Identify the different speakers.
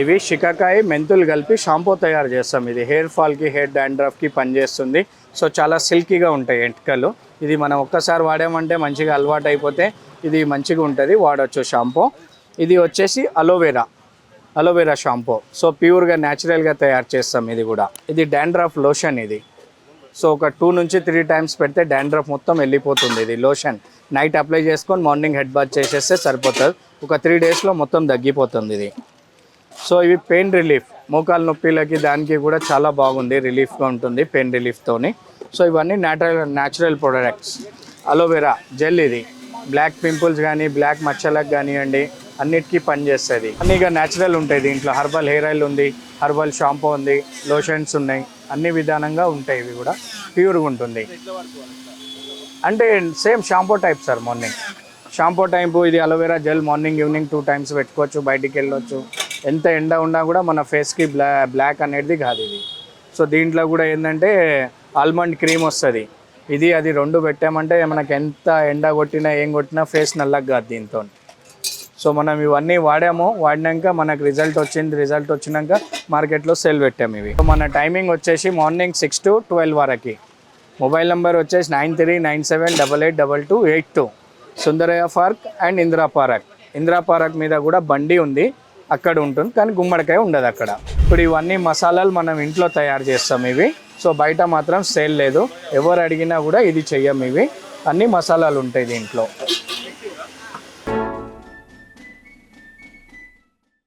Speaker 1: ఇవి షికాకాయ మెంతులు కలిపి షాంపూ తయారు చేస్తాం. ఇది హెయిర్ ఫాల్కి హెయిర్ డాండ్రఫ్కి పనిచేస్తుంది. సో చాలా సిల్కీగా ఉంటాయి ఎంటికలు. ఇది మనం ఒక్కసారి వాడామంటే మంచిగా అలవాటు అయిపోతే ఇది మంచిగా ఉంటుంది. వాడచ్చు షాంపూ. ఇది వచ్చేసి అలోవెరా అలోవెరా షాంపూ. సో ప్యూర్గా న్యాచురల్గా తయారు చేస్తాం ఇది కూడా. ఇది డాండ్రఫ్ లోషన్ ఇది. సో ఒక టూ నుంచి త్రీ టైమ్స్ పెడితే డాండ్రఫ్ మొత్తం వెళ్ళిపోతుంది ఇది లోషన్. నైట్ అప్లై చేసుకొని మార్నింగ్ హెడ్ బాత్ చేసేస్తే సరిపోతుంది. ఒక త్రీ డేస్లో మొత్తం తగ్గిపోతుంది ఇది. సో ఇవి పెయిన్ రిలీఫ్. మోకాలు నొప్పిలకి దానికి కూడా చాలా బాగుంది. రిలీఫ్గా ఉంటుంది పెయిన్ రిలీఫ్తోని సో ఇవన్నీ natural natural products aloe vera gel ఇది. బ్లాక్ పింపుల్స్ కానీ బ్లాక్ మచ్చలకు కానివ్వండి అన్నిటికీ పనిచేస్తుంది. అన్నీ ఇక న్యాచురల్ ఉంటాయి దీంట్లో. హర్బల్ హెయిర్ ఆయిల్ ఉంది హర్బల్ షాంపూ ఉంది లోషన్స్ ఉన్నాయి. అన్ని విధానంగా ఉంటాయి ఇవి కూడా. ప్యూర్గా ఉంటుంది. అంటే same shampoo type sir morning shampoo టైంపు ఇది aloe vera gel morning evening two times పెట్టుకోవచ్చు బయటికి వెళ్ళొచ్చు. ఎంత ఎండ ఉన్నా కూడా మన ఫేస్కి బ్లా బ్లాక్ అనేది కాదు ఇది. సో దీంట్లో కూడా ఏంటంటే ఆల్మండ్ క్రీమ్ వస్తుంది. ఇది అది రెండు పెట్టామంటే మనకి ఎంత ఎండ కొట్టినా ఏం కొట్టినా ఫేస్ నల్లగా కాదు దీంతో. సో మనం ఇవన్నీ వాడాము వాడినాక మనకు రిజల్ట్ వచ్చింది రిజల్ట్ వచ్చినాక మార్కెట్లో సేల్ పెట్టాము ఇవి. సో మన టైమింగ్ వచ్చేసి మార్నింగ్ సిక్స్ టు ట్వెల్వ్ వరకు. మొబైల్ నెంబర్ వచ్చేసి nine three nine seven double eight double two eight two. Sundarayya park and Indira park. Indira park మీద కూడా బండి ఉంది. అక్కడ ఉంటుంది కానీ గుమ్మడికాయ ఉండదు అక్కడ. ఇప్పుడు ఇవన్నీ మసాలాలు మనం ఇంట్లో తయారు చేస్తాం ఇవి. సో బయట మాత్రం సేల్ లేదు. ఎవరు అడిగినా కూడా ఇది చెయ్యం ఇవి. అన్ని మసాలాలు ఉంటాయి దీంట్లో.